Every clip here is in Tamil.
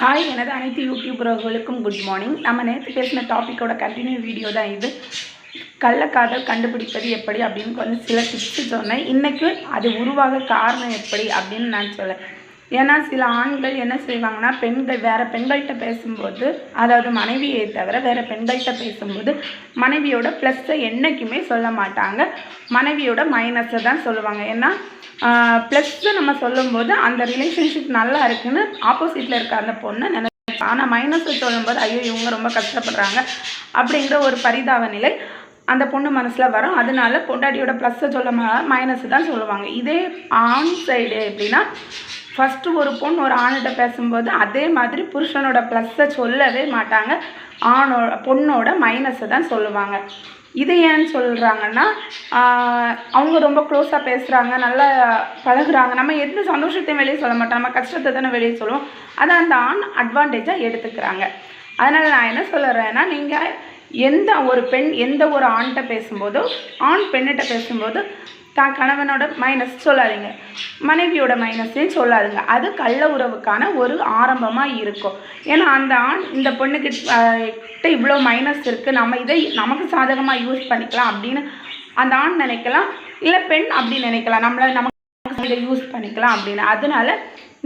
ஹாய் எனது அனைத்து யூடியூப் உறவுகளுக்கும் குட் மார்னிங் நம்ம நேற்று பேசின டாப்பிக்கோட கண்டினியூ வீடியோ தான் இது. கள்ளக்காதல் கண்டுபிடிப்பது எப்படி அப்படின்னு கொஞ்சம் சில டிப்ஸ் சொன்னேன். இன்றைக்கு அது உருவாக காரணம் எப்படி அப்படின்னு நான் சொல்லேன் ஏன்னா சில ஆண்கள் என்ன செய்வாங்கன்னா பெண்கள் வேறு பெண்கள்கிட்ட பேசும்போது அதாவது மனைவியை தவிர வேறு பெண்கள்கிட்ட பேசும்போது மனைவியோட ப்ளஸ்ஸை என்றைக்குமே சொல்ல மாட்டாங்க. மனைவியோட மைனஸை தான் சொல்லுவாங்க. ஏன்னா ப்ளஸ்ஸு நம்ம சொல்லும்போது அந்த ரிலேஷன்ஷிப் நல்லா இருக்குன்னு ஆப்போசிட்டில் இருக்க அந்த பொண்ணை நினை ஆனால் மைனஸை சொல்லும்போது ஐயோ இவங்க ரொம்ப கஷ்டப்படுறாங்க அப்படிங்கிற ஒரு பரிதாப நிலை அந்த பொண்ணு மனசில் வரும். அதனால பொண்டாட்டியோட ப்ளஸ்ஸை சொல்ல மைனஸ் தான் சொல்லுவாங்க. இதே ஆண் சைடு எப்படின்னா ஃபஸ்ட்டு ஒரு பொண்ணு ஒரு ஆணிட்ட பேசும்போது அதே மாதிரி புருஷனோட ப்ளஸ்ஸை சொல்லவே மாட்டாங்க. ஆணோட பொண்ணோட மைனஸை தான் சொல்லுவாங்க. இது ஏன்னு சொல்கிறாங்கன்னா அவங்க ரொம்ப க்ளோஸாக பேசுகிறாங்க நல்லா பழகுறாங்க. நம்ம எந்த சந்தோஷத்தையும் வெளியே சொல்ல மாட்டோம். நம்ம கஷ்டத்தை தானே வெளியே சொல்லுவோம். அதை அந்த ஆண் அட்வான்டேஜாக எடுத்துக்கிறாங்க. அதனால் நான் என்ன சொல்லுறேன்னா நீங்கள் எந்த ஒரு பெண் எந்த ஒரு ஆண்கிட்ட பேசும்போதோ ஆண் பெண்ணிட்ட பேசும்போது தான் கணவனோட மைனஸ் சொல்லாதீங்க. மனைவியோட மைனஸ்ன்னு சொல்லாதுங்க. அது கள்ள உறவுக்கான ஒரு ஆரம்பமாக இருக்கும். ஏன்னா அந்த ஆண் இந்த பொண்ணுக்கு இவ்வளோ மைனஸ் இருக்குது நம்ம இதை நமக்கு சாதகமாக யூஸ் பண்ணிக்கலாம் அப்படின்னு அந்த ஆண் நினைக்கலாம். இல்லை பெண் அப்படி நினைக்கலாம். நம்மளை நமக்கு இதை யூஸ் பண்ணிக்கலாம் அப்படின்னு. அதனால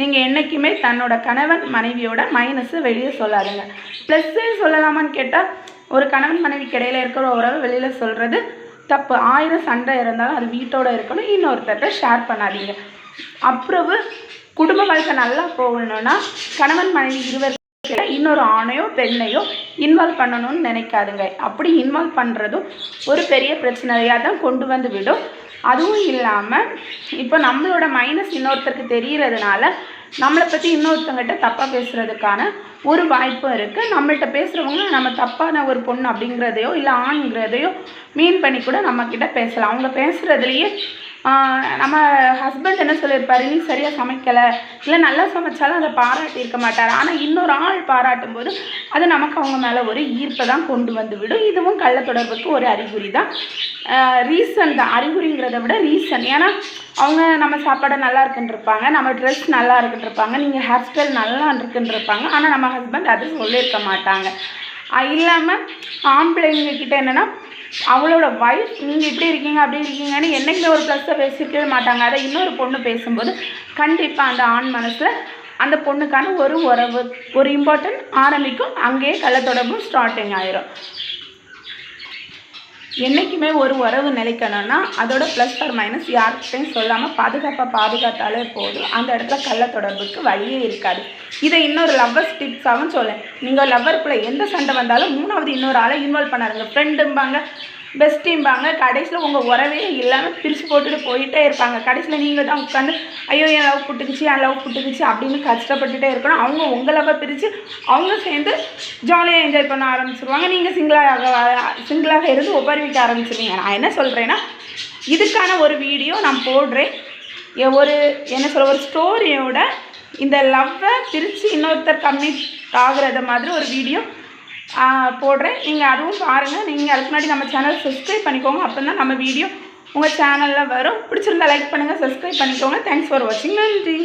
நீங்கள் என்றைக்குமே தன்னோட கணவன் மனைவியோட மைனஸை வெளியே சொல்லாதுங்க. ப்ளஸ்ஸு சொல்லலாமான்னு கேட்டால் ஒரு கணவன் மனைவிக்கு இடையில இருக்கிற உறவை வெளியில் சொல்கிறது தப்பு. ஆயிரம் சண்டை இருந்தாலும் அது வீட்டோட இருக்கணும் இன்னொருத்தர்கிட்ட ஷேர் பண்ணாதீங்க. அப்புறம் குடும்ப வாழ்க்கை நல்லா போகணுன்னா கணவன் மனைவி இருவர் இன்னொரு ஆணையோ பெண்ணையோ இன்வால்வ் பண்ணணும்னு நினைக்காதுங்க. அப்படி இன்வால்வ் பண்ணுறதும் ஒரு பெரிய பிரச்சனையாக தான் கொண்டு வந்து விடும். அதுவும் இல்லாமல் இப்போ நம்மளோட மைனஸ் இன்னொருத்தருக்கு தெரிகிறதுனால நம்மளை பற்றி இன்னொருத்தங்கிட்ட தப்பாக பேசுகிறதுக்கான ஒரு வாய்ப்பும் இருக்குது நம்மள்கிட்ட பேசுகிறவங்க நம்ம தப்பான ஒரு பொண்ணு அப்படிங்கிறதையோ இல்லை ஆண்கிறதையோ மீன் பண்ணி கூட நம்மக்கிட்ட பேசலாம். அவங்க பேசுகிறதுலையே நம்ம ஹஸ்பண்ட் என்ன சொல்லியிருப்பாரு? நீ சரியாக சமைக்கலை. இல்லை நல்லா சமைச்சாலும் அதை பாராட்டியிருக்க மாட்டார். ஆனால் இன்னொரு ஆள் பாராட்டும் போது அது நமக்கு அவங்க மேலே ஒரு ஈர்ப்பை தான் கொண்டு வந்து விடும். இதுவும் கள்ள தொடர்புக்கு ஒரு அறிகுறி தான். ரீசன் தான். அறிகுறிங்கிறத விட ரீசன் ஏன்னா அவங்க நம்ம சாப்பாடை நல்லா இருக்குன்னு இருப்பாங்க நம்ம ட்ரெஸ் நல்லா இருக்குன்ருப்பாங்க நீங்கள் ஹேர் ஸ்டைல் நல்லா இருக்குன்னு இருப்பாங்க ஆனால் நம்ம ஹஸ்பண்ட் அது சொல்லியிருக்க மாட்டாங்க. இல்லாமல் ஆம்பளைங்க கிட்ட என்னென்னா அவளோட ஒய்ஃப் நீங்கள் இப்படி இருக்கீங்க அப்படி இருக்கீங்கன்னு என்றைக்குமே ஒரு ப்ளஸ்ஸை பேசிக்கவே மாட்டாங்க. அதை இன்னொரு பொண்ணு பேசும்போது கண்டிப்பாக அந்த ஆண் மனசில் அந்த பொண்ணுக்கான ஒரு உறவு ஒரு இம்பார்ட்டன்ட் ஆரம்பிக்கும். அங்கேயே கள்ளத்தொடர்பும் ஸ்டார்டிங் ஆயிரும். என்றைக்குமே ஒரு உறவு நிலைக்கணும்னா அதோட ப்ளஸ் ஆர் மைனஸ் யார்கிட்டையும் சொல்லாமல் பாதுகாப்பாக பாதுகாத்தாலே போதும். அந்த இடத்துல கள்ள தொடர்புக்கு வழியே இருக்காது. இதை இன்னொரு லவ்வர்ஸ் டிப்ஸாகவும் சொல்லேன். நீங்கள் லவ்வருக்குள்ளே எந்த சண்டை வந்தாலும் மூணாவது இன்னொரு ஆளை இன்வால்வ் பண்ணாருங்க ஃப்ரெண்டும்பாங்க பெஸ்ட்டிம்பாங்க கடைசியில் உங்கள் உறவே இல்லாமல் பிரித்து போட்டுட்டு போயிட்டே இருப்பாங்க. கடைசியில் நீங்கள் தான் உட்காந்து ஐயோ என் லவ் புட்டுக்குச்சு என் லவ் புட்டுக்குச்சு அப்படின்னு கஷ்டப்பட்டுட்டே இருக்கணும். அவங்க உங்கள் லவ்வை பிரித்து அவங்க சேர்ந்து ஜாலியாக என்ஜாய் பண்ண ஆரம்பிச்சிருவாங்க. நீங்கள் சிங்கிளாக சிங்கிளாக இருந்து ஒப்பறிவிக்க ஆரம்பிச்சிருவீங்க. நான் என்ன சொல்கிறேன்னா இதுக்கான ஒரு வீடியோ நான் போடுறேன். ஒரு என்ன சொல்ல ஒரு ஸ்டோரியோட இந்த லவ்வை பிரித்து இன்னொருத்தர் கம்மி ஆகிறத மாதிரி ஒரு வீடியோ போடுறேன். நீங்கள் அதுவும் பாருங்கள் நீங்கள் அதுக்கு முன்னாடி நம்ம சேனல் சப்ஸ்கிரைப் பண்ணிக்கோங்க. அப்போ தான் நம்ம வீடியோ உங்கள் சேனலில் வரும். பிடிச்சிருந்தா லைக் பண்ணுங்கள் சப்ஸ்கிரைப் பண்ணிக்கோங்க. தேங்க்ஸ் ஃபார் வாட்சிங் நன்றி.